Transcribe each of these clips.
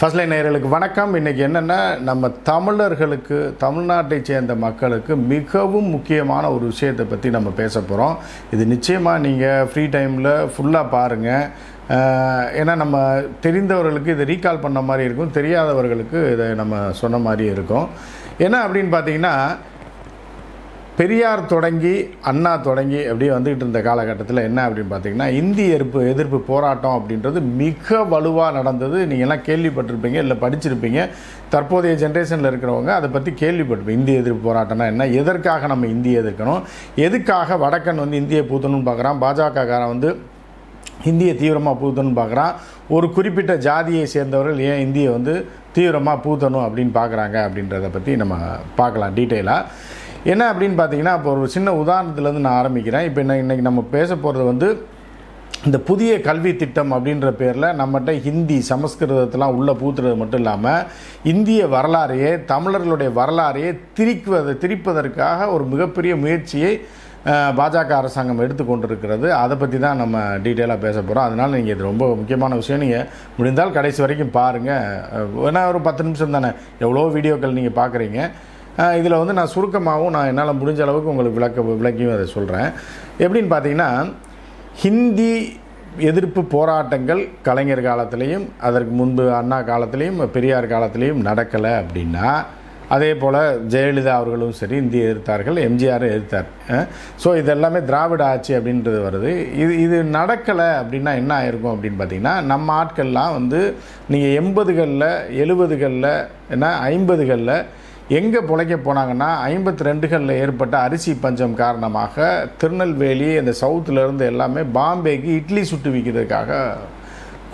First line நேயர்களுக்கு வணக்கம். இன்றைக்கி என்னென்னா நம்ம தமிழர்களுக்கு தமிழ்நாட்டை சேர்ந்த மக்களுக்கு மிகவும் முக்கியமான ஒரு விஷயத்தை பற்றி நம்ம பேச போகிறோம் இது நிச்சயமாக நீங்கள் ஃப்ரீ டைமில் ஃபுல்லாக பாருங்கள் ஏன்னா நம்ம தெரிந்தவர்களுக்கு இதை ரீகால் பண்ண மாதிரி இருக்கும். தெரியாதவர்களுக்கு இதை நம்ம சொன்ன மாதிரி இருக்கும். என்ன அப்படின்னு பார்த்தீங்கன்னா பெரியார் தொடங்கி அண்ணா தொடங்கி அப்படியே வந்துக்கிட்டு இருந்த காலகட்டத்தில் என்ன அப்படின்னு பார்த்தீங்கன்னா இந்திய எதிர்ப்பு எதிர்ப்பு போராட்டம் அப்படின்றது மிக வலுவாக நடந்தது. நீங்கள்லாம் கேள்விப்பட்டிருப்பீங்க இல்லை படிச்சிருப்பீங்க. தற்போதைய ஜென்ரேஷனில் இருக்கிறவங்க அதை பற்றி கேள்விப்பட்டிருப்பீங்க. இந்திய எதிர்ப்பு போராட்டம்னா என்ன? எதற்காக நம்ம இந்தியை எதிர்க்கணும்? எதுக்காக வடக்கன் வந்து இந்தியை பூத்தணும்னு பார்க்குறான் பாஜகக்காரன் வந்து இந்தியை தீவிரமாக பூத்தணும்னு பார்க்குறான் ஒரு குறிப்பிட்ட ஜாதியை சேர்ந்தவர்கள் ஏன் இந்தியை வந்து தீவிரமாக பூத்தணும் அப்படின்னு பார்க்குறாங்க அப்படின்றத பற்றி நம்ம பார்க்கலாம் டீட்டெயிலாக என்ன அப்படின்னு பார்த்தீங்கன்னா இப்போ ஒரு சின்ன உதாரணத்துலேருந்து நான் ஆரம்பிக்கிறேன். இப்போ என்ன இன்றைக்கி நம்ம பேச போகிறது வந்து இந்த புதிய கல்வி திட்டம் அப்படின்ற பேரில் நம்மகிட்ட ஹிந்தி சமஸ்கிருதத்தெலாம் உள்ளே பூத்துறது மட்டும் இல்லாமல் இந்திய வரலாறையே தமிழர்களுடைய வரலாறையே திரிக்குவது திரிப்பதற்காக ஒரு மிகப்பெரிய முயற்சியை பாஜக அரசாங்கம் எடுத்துக்கொண்டிருக்கிறது. அதை பற்றி தான் நம்ம டீட்டெயிலாக பேச போகிறோம் அதனால் நீங்கள் இது ரொம்ப முக்கியமான விஷயம். நீங்கள் முடிந்தால் கடைசி வரைக்கும் பாருங்கள் ஏன்னா ஒரு பத்து நிமிஷம் தானே. எவ்வளோ வீடியோக்கள் நீங்கள் பார்க்குறீங்க இதில் வந்து நான் சுருக்கமாகவும் நான் என்னால் முடிஞ்ச அளவுக்கு உங்களுக்கு விளக்க விளக்கியும் அதை சொல்கிறேன் எப்படின்னு பார்த்தீங்கன்னா ஹிந்தி எதிர்ப்பு போராட்டங்கள் கலைஞர் காலத்திலையும் அதற்கு முன்பு அண்ணா காலத்திலையும் பெரியார் காலத்திலையும் நடக்கலை அப்படின்னா அதே போல் ஜெயலலிதா அவர்களும் சரி இந்தியை எதிர்த்தார்கள் எம்ஜிஆரும் எதிர்த்தார். ஸோ இது எல்லாமே திராவிட ஆட்சி அப்படின்றது வருது. இது இது நடக்கலை அப்படின்னா என்ன ஆயிருக்கும் அப்படின்னு பார்த்தீங்கன்னா நம்ம ஆட்கள்லாம் வந்து நீங்கள் எண்பதுகளில் எழுபதுகளில் என்ன ஐம்பதுகளில் எங்கே பிழைக்க போனாங்கன்னா ஐம்பத்தி ரெண்டுகளில் ஏற்பட்ட அரிசி பஞ்சம் காரணமாக திருநெல்வேலி அந்த சவுத்துலேருந்து எல்லாமே பாம்பேக்கு இட்லி சுட்டு விற்கிறதுக்காக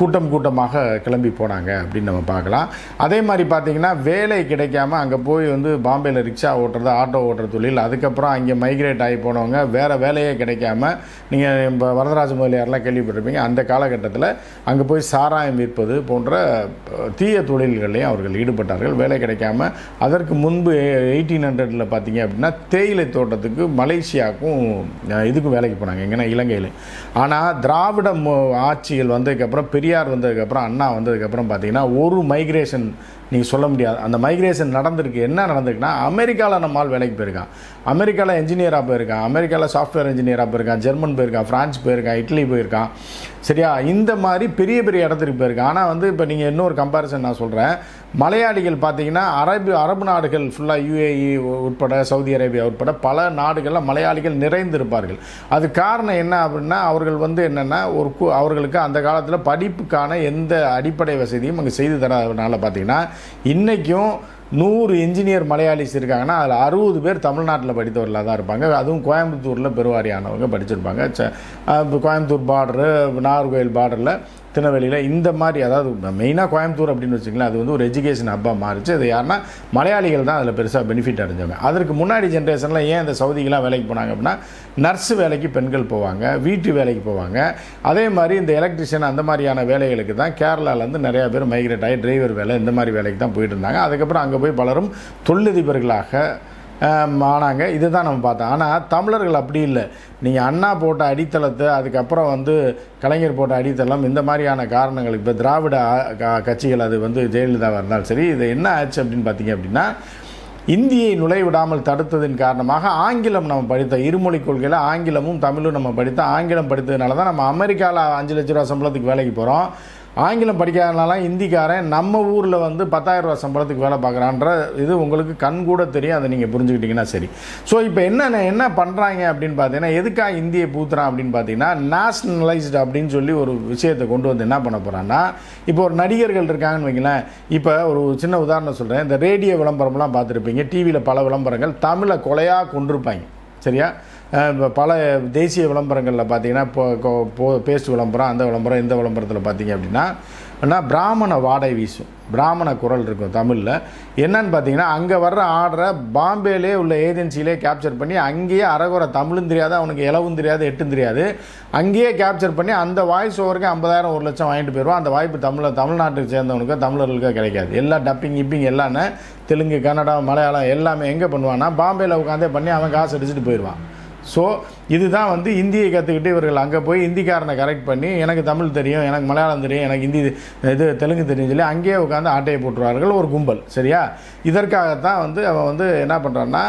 கூட்டம் கூட்டமாக கிளம்பி போனாங்க அப்படின்னு நம்ம பார்க்கலாம். அதே மாதிரி பார்த்தீங்கன்னா வேலை கிடைக்காம அங்கே போய் வந்து பாம்பேயில் ரிக்ஷா ஓட்டுறது ஆட்டோ ஓட்டுற தொழில் அதுக்கப்புறம் அங்கே மைக்ரேட் ஆகி போனவங்க வேறு வேலையே கிடைக்காம நீங்கள் இப்போ வரதராஜ முதலியாரெலாம் கேள்விப்பட்டிருப்பீங்க அந்த காலகட்டத்தில் அங்கே போய் சாராயம் விற்பது போன்ற தீய தொழில்களையும் அவர்கள் ஈடுபட்டார்கள். வேலை கிடைக்காம அதற்கு முன்பு எயிட்டீன் ஹண்ட்ரடில் பார்த்தீங்க அப்படின்னா தேயிலை தோட்டத்துக்கு மலேசியாவுக்கும் இதுக்கும் வேலைக்கு போனாங்க எங்கன்னா இலங்கையில். ஆனால் திராவிட ஆட்சிகள் வந்ததுக்கப்புறம் பெரிய பெரியார் வந்ததுக்கப்புறம் அண்ணா வந்ததுக்கப்புறம் பார்த்தீங்கன்னா ஒரு மைக்ரேஷன் நீங்கள் சொல்ல முடியாது. அந்த மைக்ரேஷன் நடந்திருக்கு. என்ன நடந்திருக்குன்னா அமெரிக்காவில் நம்மால் வேலைக்கு போயிருக்கான். அமெரிக்காவில் என்ஜினியராக போயிருக்கான். அமெரிக்காவில் சாஃப்ட்வேர் இன்ஜினியராக போயிருக்கான். ஜெர்மன் போயிருக்கான். ஃப்ரான்ஸ் போயிருக்கான். இட்லி போயிருக்கான். சரியா? இந்த மாதிரி பெரிய பெரிய இடத்துக்கு போயிருக்கான். ஆனால் வந்து இப்போ நீங்கள் இன்னொரு கம்பேரிசன் நான் சொல்கிறேன் மலையாளிகள் பார்த்தீங்கன்னா அரபு அரபு நாடுகள் ஃபுல்லாக யுஏஇ உட்பட சவுதி அரேபியா உட்பட பல நாடுகளில் மலையாளிகள் நிறைந்திருப்பார்கள். அது காரணம் என்ன அப்படின்னா அவர்கள் வந்து என்னென்னா ஒரு கு- அவர்களுக்கு அந்த காலத்தில் படிப்புக்கான எந்த அடிப்படை வசதியும் அங்கே செய்து தராதனால பார்த்தீங்கன்னா இன்றைக்கும் நூறு இன்ஜினியர் மலையாளிஸ் இருக்காங்கன்னா அதில் அறுபது பேர் தமிழ்நாட்டில் படித்தவர்களாக தான் இருப்பாங்க. அதுவும் கோயம்புத்தூரில் பெருவாரியானவங்க படிச்சிருப்பாங்க. ச- இப்போ கோயம்புத்தூர் பார்டரு நாகர்கோவில் பார்டரில் திருநெல்வேலியில் இந்த மாதிரி அதாவது மெயினாக கோயம்புத்தூர் அப்படின்னு வச்சுங்களேன் அது வந்து ஒரு எஜுகேஷன் ஹப்பாக மாறிச்சு. அது யாருன்னா மலையாளிகள் தான் அதில் பெருசாக பெனிஃபிட் அடைஞ்சவங்க. அதற்கு முன்னாடி ஜென்ரேஷனில் ஏன் இந்த சவுதிக்கெலாம் வேலைக்கு போனாங்க அப்படின்னா நர்ஸு வேலைக்கு பெண்கள் போவாங்க வீட்டு வேலைக்கு போவாங்க. அதே மாதிரி இந்த எலக்ட்ரிஷியன் அந்த மாதிரியான வேலைகளுக்கு தான் கேரளாலேருந்து நிறையா பேர் மைக்ரேட் ஆகி டிரைவர் வேலை இந்த மாதிரி வேலைக்கு தான் போயிட்டு இருந்தாங்க. அதுக்கப்புறம் அங்கே போய் பலரும் தொழிலதிபர்களாக ஆனாங்க இதுதான் நம்ம பார்த்தோம். ஆனால் தமிழர்கள் அப்படி இல்லை. நீங்கள் அண்ணா போட்ட அடித்தளத்தை அதுக்கப்புறம் வந்து கலைஞர் போட்ட அடித்தளம் இந்த மாதிரியான காரணங்களுக்கு இப்போ திராவிட கட்சிகள் அது வந்து ஜெயலலிதாவாக இருந்தாலும் சரி இது என்ன ஆச்சு அப்படின்னு பார்த்தீங்க அப்படின்னா இந்தியை நுழைவிடாமல் தடுத்ததின் காரணமாக ஆங்கிலம் நம்ம படித்த இருமொழி கொள்கையில் ஆங்கிலமும் தமிழும் நம்ம படித்த ஆங்கிலம் படித்ததுனால தான் நம்ம அமெரிக்காவில் அஞ்சு லட்ச ரூபா சம்பளத்துக்கு வேலைக்கு போகிறோம் ஆங்கிலம் படிக்காதனால இந்திக்காரன் நம்ம ஊரில் வந்து பத்தாயிரம் ரூபா சம்பளத்துக்கு வேலை பார்க்குறான்ற இது உங்களுக்கு கண் கூட தெரியும் அதை நீங்கள் புரிஞ்சுக்கிட்டீங்கன்னா சரி. ஸோ இப்போ என்ன என்ன பண்ணுறாங்க அப்படின்னு பார்த்தீங்கன்னா எதுக்காக இந்தியை பூத்துறான் அப்படின்னு பார்த்தீங்கன்னா நேஷ்னலைஸ்டு அப்படின்னு சொல்லி ஒரு விஷயத்தை கொண்டு வந்து என்ன பண்ண போகிறான்னா இப்போ ஒரு நடிகர்கள் இருக்காங்கன்னு வைங்களேன் இப்போ ஒரு சின்ன உதாரணம் சொல்கிறேன் இந்த ரேடியோ விளம்பரம்லாம் பார்த்துருப்பீங்க டிவியில் பல விளம்பரங்கள் தமிழை கொலையாக கொண்டிருப்பாங்க சரியா? பல தேசிய விளம்பரங்களில் பார்த்தீங்கன்னா இப்போ போ பேஸ்ட் விளம்பரம் அந்த விளம்பரம் இந்த விளம்பரத்தில் பார்த்தீங்க அப்படின்னா பிராமண வாடை வீசும். பிராமண குரல் இருக்கும் தமிழில். என்னன்னு பார்த்தீங்கன்னா அங்கே வர்ற ஆர்டரை பாம்பேலே உள்ள ஏஜென்சியிலே கேப்சர் பண்ணி அங்கேயே அரைகுறை தமிழும் தெரியாது அவனுக்கு இலவும் தெரியாது எட்டும் தெரியாது. அங்கேயே கேப்சர் பண்ணி அந்த வாய்ஸ் ஓவருக்கு ஐம்பதாயிரம் ஒரு லட்சம் வாங்கிட்டு போயிடுவான் அந்த வாய்ப்பு தமிழை தமிழ்நாட்டுக்கு சேர்ந்தவனுக்கு தமிழர்களுக்கு கிடைக்காது. எல்லா டப்பிங் இப்பிங் எல்லாமே தெலுங்கு கன்னடம் மலையாளம் எல்லாமே எங்கே பண்ணுவான்னா பாம்பேயில் உட்காந்தே பண்ணி அவன் காசு அடிச்சுட்டு போயிடுவான் ஸோ இதுதான் வந்து இந்தியை கற்றுக்கிட்டு இவர்கள் அங்கே போய் ஹிந்திக்காரனை கரெக்ட் பண்ணி எனக்கு தமிழ் தெரியும் எனக்கு மலையாளம் தெரியும் எனக்கு ஹிந்தி இது தெலுங்கு தெரியும் சொல்லி அங்கேயே உட்காந்து ஆட்டையை போட்டுருவார்கள் ஒரு கும்பல் சரியா? இதற்காகத்தான் வந்து அவன் வந்து என்ன பண்ணுறான்னா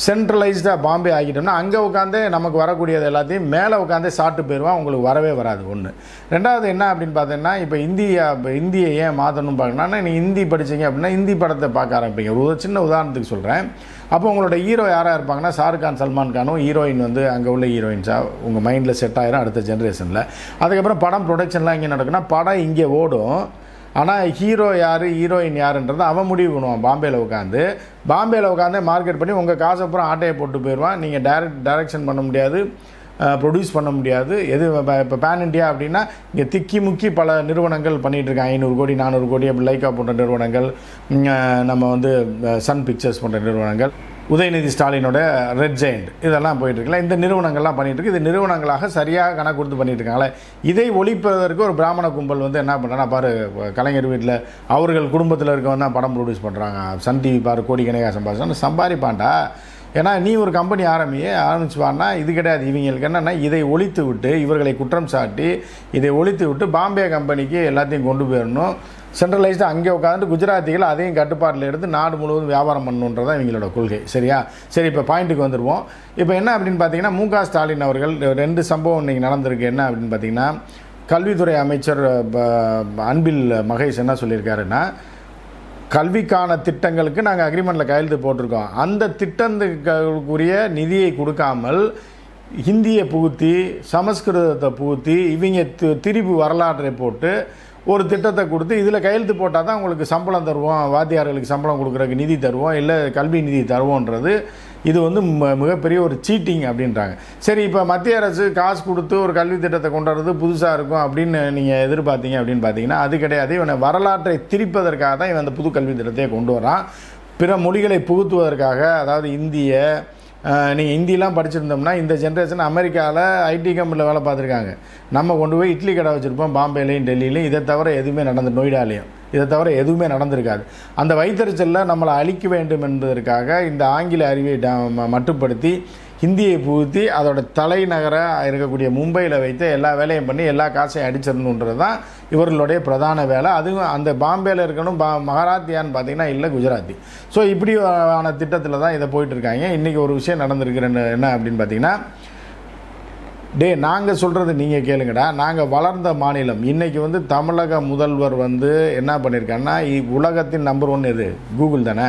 சென்ட்ரலைஸ்டாக பாம்பே ஆகிட்டோம்னா அங்கே உட்காந்தே நமக்கு வரக்கூடியது எல்லாத்தையும் மேலே உட்காந்தே சாப்பிட்டு போயிடுவான் உங்களுக்கு வரவே வராது ஒன்று ரெண்டாவது என்ன அப்படின்னு பார்த்தீங்கன்னா இப்போ இந்தியா இப்போ இந்தியை ஏன் மாற்றணும் பார்க்கணும்னா நீங்கள் ஹிந்தி படிச்சீங்க அப்படின்னா ஹிந்தி படத்தை பார்க்க ஆரம்பிப்பீங்க ஒரு சின்ன உதாரணத்துக்கு சொல்கிறேன் அப்போ உங்களோட ஹீரோ யாராக இருப்பாங்கன்னா ஷாருக் கான் சல்மான் கானும் ஹீரோயின் வந்து அங்கே உள்ள ஹீரோயின்ஸாக உங்கள் மைண்டில் செட் ஆயிரும் அடுத்த ஜென்ரேஷனில் அதுக்கப்புறம் படம் ப்ரொடக்ஷன்லாம் இங்கே நடக்குன்னா படம் இங்கே ஓடும். ஆனால் ஹீரோ யார் ஹீரோயின் யாருன்றதை அவன் முடிவு பண்ணுவான். பாம்பேயில் உட்காந்து பாம்பேயில் உட்காந்து மார்க்கெட் பண்ணி உங்கள் காசை அப்புறம் ஆட்டையை போட்டு போயிடுவான். நீங்கள் டைரக்ட் டைரக்ஷன் பண்ண முடியாது. ப்ரொடியூஸ் பண்ண முடியாது. எது இப்போ பேன் இண்டியா அப்படின்னா இங்கே திக்கி முக்கி பல நிறுவனங்கள் பண்ணிகிட்ருக்காங்க ஐநூறு கோடி நானூறு கோடி அப்படி லைக்கா போன்ற நிறுவனங்கள் நம்ம வந்து சன் பிக்சர்ஸ் போன்ற நிறுவனங்கள் உதயநிதி ஸ்டாலினோட ரெட் ஜெயண்ட் இதெல்லாம் போயிட்டுருக்கல இந்த நிறுவனங்கள்லாம் பண்ணிகிட்ருக்கு இது நிறுவனங்களாக சரியாக கணக்கு கொடுத்து பண்ணிகிட்ருக்காங்களே இதை ஒழிப்பதற்கு ஒரு பிராமண கும்பல் வந்து என்ன பண்ணுறாங்கன்னா பாரு கலைஞர் வீட்டில் அவர்கள் குடும்பத்தில் இருக்கவன் தான் படம் ப்ரொடியூஸ் பண்ணுறாங்க சன் டிவி பாரு கோடிக்கணக்காக சம்பாதிச்சோம் சம்பாதிப்பான்டா ஏன்னா நீ ஒரு கம்பெனி ஆரம்பி ஆரம்பிச்சுவான்னா இது கிடையாது. இவங்களுக்கு என்னென்னா இதை ஒழித்து விட்டு இவர்களை குற்றம் சாட்டி இதை ஒழித்து விட்டு பாம்பே கம்பெனிக்கு எல்லாத்தையும் கொண்டு போயிடணும். சென்ட்ரலைஸ்டாக அங்கே உட்காந்துட்டு குஜராத்திகள் அதையும் கட்டுப்பாட்டில் எடுத்து நாடு முழுவதும் வியாபாரம் பண்ணணுன்றதான் இவங்களோட கொள்கை. சரியா? சரி இப்போ பாயிண்ட்டுக்கு வந்துடுவோம் இப்போ என்ன அப்படின்னு பார்த்தீங்கன்னா மு க ஸ்டாலின் அவர்கள் ரெண்டு சம்பவம் இன்றைக்கி நடந்திருக்கு. என்ன அப்படின்னு பார்த்தீங்கன்னா கல்வித்துறை அமைச்சர் ப- அன்பில் மகேஷ் என்ன சொல்லியிருக்காருன்னா கல்விக்கான திட்டங்களுக்கு நாங்கள் அக்ரிமெண்ட்டில் கையெழுத்து போட்டிருக்கோம். அந்த திட்டத்துக்குரிய நிதியை கொடுக்காமல் ஹிந்தியை புகுத்தி சமஸ்கிருதத்தை புகுத்தி இவங்க தி- திரிபு வரலாற்றை போட்டு ஒரு திட்டத்தை கொடுத்து இதில் கையெழுத்து போட்டால் தான் உங்களுக்கு சம்பளம் தருவோம் வாத்தியார்களுக்கு சம்பளம் கொடுக்குறதுக்கு நிதி தருவோம் இல்லை கல்வி நிதி தருவோன்றது. இது வந்து ம- மிகப்பெரிய ஒரு சீட்டிங் அப்படின்றாங்க. சரி இப்போ மத்திய அரசு காசு கொடுத்து ஒரு கல்வி திட்டத்தை கொண்டு புதுசாக இருக்கும் அப்படின்னு நீங்கள் எதிர்பார்த்தீங்க அப்படின்னு பார்த்தீங்கன்னா அது கிடையாது. இவனை வரலாற்றை திரிப்பதற்காக தான் இவன் அந்த புது கல்வி திட்டத்தை கொண்டு வரான் பிற மொழிகளை புகுத்துவதற்காக அதாவது இந்திய நீங்கள் ஹிந்திலாம் படிச்சிருந்தோம்னா இந்த ஜென்ரேஷன் அமெரிக்காவில் ஐடி கம்பெனியில் வேலை பார்த்துருக்காங்க. நம்ம கொண்டு போய் இட்லி கடை வச்சுருப்போம் பாம்பேலையும் டெல்லியிலையும். இதை தவிர எதுவுமே நடந்து நொய்டாலையும். இதை தவிர எதுவுமே நடந்திருக்காது. அந்த வைத்தறிச்சலில் நம்மளை அழிக்க வேண்டும் என்பதற்காக இந்த ஆங்கில அறிவை மட்டுப்படுத்தி ஹிந்தியை புகுத்தி அதோட தலைநகராக இருக்கக்கூடிய மும்பையில் வைத்து எல்லா வேலையும் பண்ணி எல்லா காசையும் அடிச்சிடணுன்றது தான் இவர்களுடைய பிரதான வேலை. அதுவும் அந்த பாம்பேயில் இருக்கணும் பா மகாராத்தியான்னு பார்த்தீங்கன்னா இல்லை குஜராத்தி. ஸோ இப்படியான திட்டத்தில் தான் இதை போயிட்டுருக்காங்க. இன்றைக்கி ஒரு விஷயம் நடந்திருக்கு என்ன அப்படின்னு பார்த்தீங்கன்னா டே நாங்கள் சொல்கிறது நீங்கள் கேளுங்கடா. நாங்கள் வளர்ந்த மாநிலம். இன்றைக்கி வந்து தமிழக முதல்வர் வந்து என்ன பண்ணியிருக்காருன்னா இ- உலகத்தின் நம்பர் ஒன் எது? கூகுள் தானே.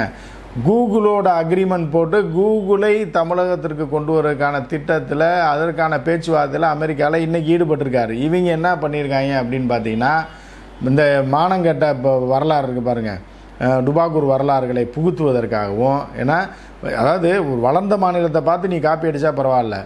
கூகுளோட அக்ரிமெண்ட் போட்டு கூகுளை தமிழகத்திற்கு கொண்டு வரதுக்கான திட்டத்தில் அதற்கான பேச்சுவார்த்தையில் அமெரிக்காவில் இன்றைக்கி ஈடுபட்டிருக்காரு. இவங்க என்ன பண்ணியிருக்காங்க அப்படின்னு பார்த்தீங்கன்னா இந்த மானங்கெட்ட இப்போ வரலாறு இருக்குது பாருங்கள் டுபாக்கூர் வரலாறுகளை புகுத்துவதற்காகவும் ஏன்னா அதாவது ஒரு வளர்ந்த மாநிலத்தை பார்த்து நீ காப்பி அடித்தா பரவாயில்ல.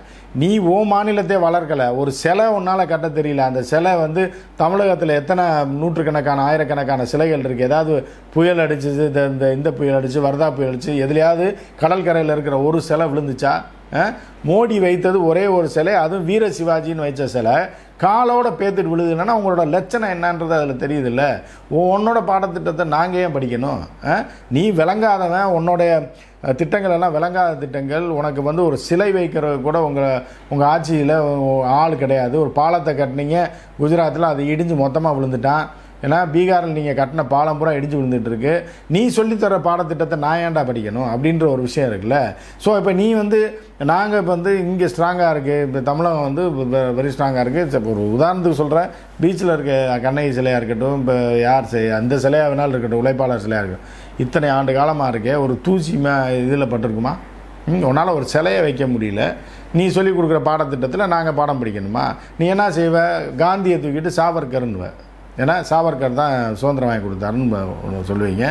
நீ ஓ மாநிலத்தை வளர்க்கலை. ஒரு சிலை உன்னால் கட்ட தெரியல. அந்த சிலை வந்து தமிழகத்தில் எத்தனை நூற்றுக்கணக்கான ஆயிரக்கணக்கான சிலைகள் இருக்குது ஏதாவது புயல் அடிச்சது இந்த இந்த இந்த புயல் அடிச்சு வர்தா புயல் அடிச்சு எதுலையாவது கடற்கரையில் இருக்கிற ஒரு சிலை விழுந்துச்சா? மோடி வைத்தது ஒரே ஒரு சிலை அதுவும் வீர சிவாஜின்னு வைச்ச சிலை. காலோட பேத்துட்டு விழுதுன்னா உங்களோட லட்சணம் என்னன்றது அதில் தெரியுதுல்ல. உன்னோட பாடத்திட்டத்தை நாங்கள் ஏன் படிக்கணும்? நீ விளங்காதவன் உன்னோடைய திட்டங்கள் எல்லாம் விளங்காத திட்டங்கள். உனக்கு வந்து ஒரு சிலை வைக்கிறது கூட உங்கள் உங்கள் ஆட்சியில் ஆள் கிடையாது. ஒரு பாலத்தை கட்டினீங்க குஜராத்தில் அது இடிஞ்சு மொத்தமாக விழுந்துட்டான். ஏன்னா பீகாரில் நீங்கள் கட்டின பாலம் பூரா இடிஞ்சு விழுந்துட்டு இருக்கு நீ சொல்லித்தர பாடத்திட்டத்தை நான் ஏன்டா படிக்கணும் அப்படின்ற ஒரு விஷயம் இருக்குல்ல? ஸோ இப்போ நீ வந்து நாங்கள் இப்போ வந்து இங்கே ஸ்ட்ராங்காக இருக்குது இப்போ தமிழகம் வந்து வெரி ஸ்ட்ராங்காக இருக்குது இப்போ ஒரு உதாரணத்துக்கு சொல்கிறேன் பீச்சில் இருக்க கண்ணகி சிலையாக இருக்கட்டும் இப்போ யார் செய் அந்த சிலையாக வேணாலும் இருக்கட்டும் உழைப்பாளர் சிலையாக இருக்கட்டும். இத்தனை ஆண்டு காலமாக இருக்கே ஒரு தூசி மே இதில் பட்டிருக்குமா? உன்னால் ஒரு சிலையை வைக்க முடியல. நீ சொல்லிக் கொடுக்குற பாடத்திட்டத்தில் நாங்கள் பாடம் படிக்கணுமா? நீ என்ன செய்வ? காந்தியை தூக்கிட்டு சாவர்கர்னுவ ஏன்னா சாவர்கர் தான் சுதந்திரம் வாங்கி கொடுத்தாருன்னு ஒன்று சொல்லுவீங்க.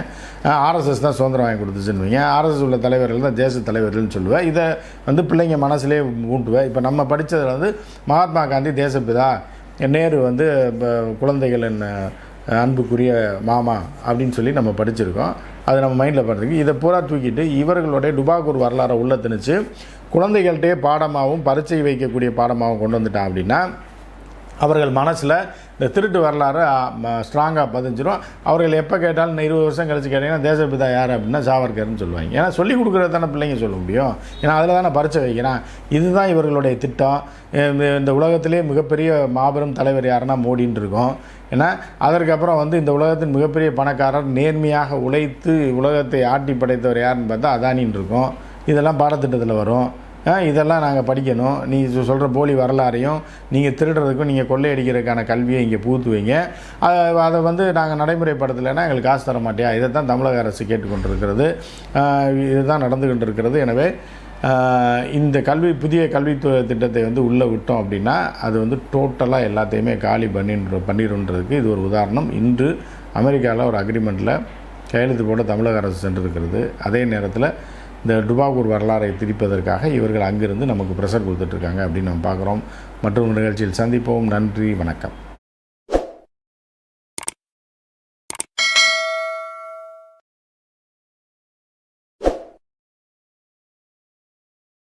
ஆர்எஸ்எஸ் தான் சுதந்திரம் வாங்கி கொடுத்துச்சுன்னுவீங்க. ஆர்எஸ்எஸ் உள்ள தலைவர்கள் தான் தேச தலைவர்கள்னு சொல்லுவேன் இதை வந்து பிள்ளைங்க மனசுலேயே ஊட்டுவேன் இப்போ நம்ம படித்ததில் வந்து மகாத்மா காந்தி தேசப்பிதா நேரு வந்து இப்போ குழந்தைகளின் அன்புக்குரிய மாமா அப்படின்னு சொல்லி நம்ம படிச்சிருக்கோம். அது நம்ம மைண்டில் பண்ணுறதுக்கு இதை பூரா தூக்கிட்டு இவர்களுடைய டுபாகூர் வரலாறை உள்ள திணிச்சு குழந்தைகள்கிட்டே பாடமாகவும் பரீட்சை வைக்கக்கூடிய பாடமாகவும் கொண்டு வந்துட்டான் அப்படின்னா அவர்கள் மனசில் இந்த திருட்டு வரலாறு ஸ்ட்ராங்காக பதிஞ்சிரும். அவர்கள் எப்போ கேட்டாலும் இந்த இருபது வருஷம் கழிச்சு கேட்டிங்கன்னா தேசப்பிதா யார் அப்படின்னா சாவர்கர்னு சொல்லுவாங்க. ஏன்னா சொல்லிக் கொடுக்குறது தானே பிள்ளைங்க சொல்ல முடியும். ஏன்னா அதில் தானே பறிச்சு வைக்கிறான். இதுதான் இவர்களுடைய திட்டம். இந்த- இந்த உலகத்திலே மிகப்பெரிய மாபெரும் தலைவர் யாருன்னா மோடின்னு இருக்கும். ஏன்னா அதற்கப்புறம் வந்து இந்த உலகத்தின் மிகப்பெரிய பணக்காரர் நேர்மையாக உழைத்து உலகத்தை ஆட்டி படைத்தவர் யாருன்னு பார்த்தா அதானின்னு இருக்கும். இதெல்லாம் பாடத்திட்டத்தில் வரும். இதெல்லாம் நாங்கள் படிக்கணும். நீ சொல்கிற போலி வரலாறையும் நீங்கள் திருடுறதுக்கும் நீங்கள் கொள்ளையடிக்கிறதுக்கான கல்வியை இங்கே பூத்துவீங்க அதை அதை வந்து நாங்கள் நடைமுறைப்படுத்தலைன்னா எங்களுக்கு காசு தர மாட்டியா? இதை தான் தமிழக அரசு கேட்டுக்கொண்டிருக்கிறது. இதுதான் நடந்து கொண்டிருக்கிறது எனவே இந்த கல்வி புதிய கல்வி திட்டத்தை வந்து உள்ளே விட்டோம் அப்படின்னா அது வந்து டோட்டலாக எல்லாத்தையுமே காலி பண்ணின்ற பண்ணிடுன்றதுக்கு இது ஒரு உதாரணம். இன்று அமெரிக்காவில் ஒரு அக்ரிமெண்ட்டில் கையெழுத்து போட தமிழக அரசு சென்றிருக்கிறது. அதே நேரத்தில் இந்த டுபாகூர் வரலாறை திரிப்பதற்காக இவர்கள் அங்கிருந்து நமக்கு ப்ரெஷர் கொடுத்துட்ருக்காங்க அப்படின்னு நம்ம பார்க்குறோம். மற்றொரு நிகழ்ச்சியில் சந்திப்போம். நன்றி. வணக்கம்.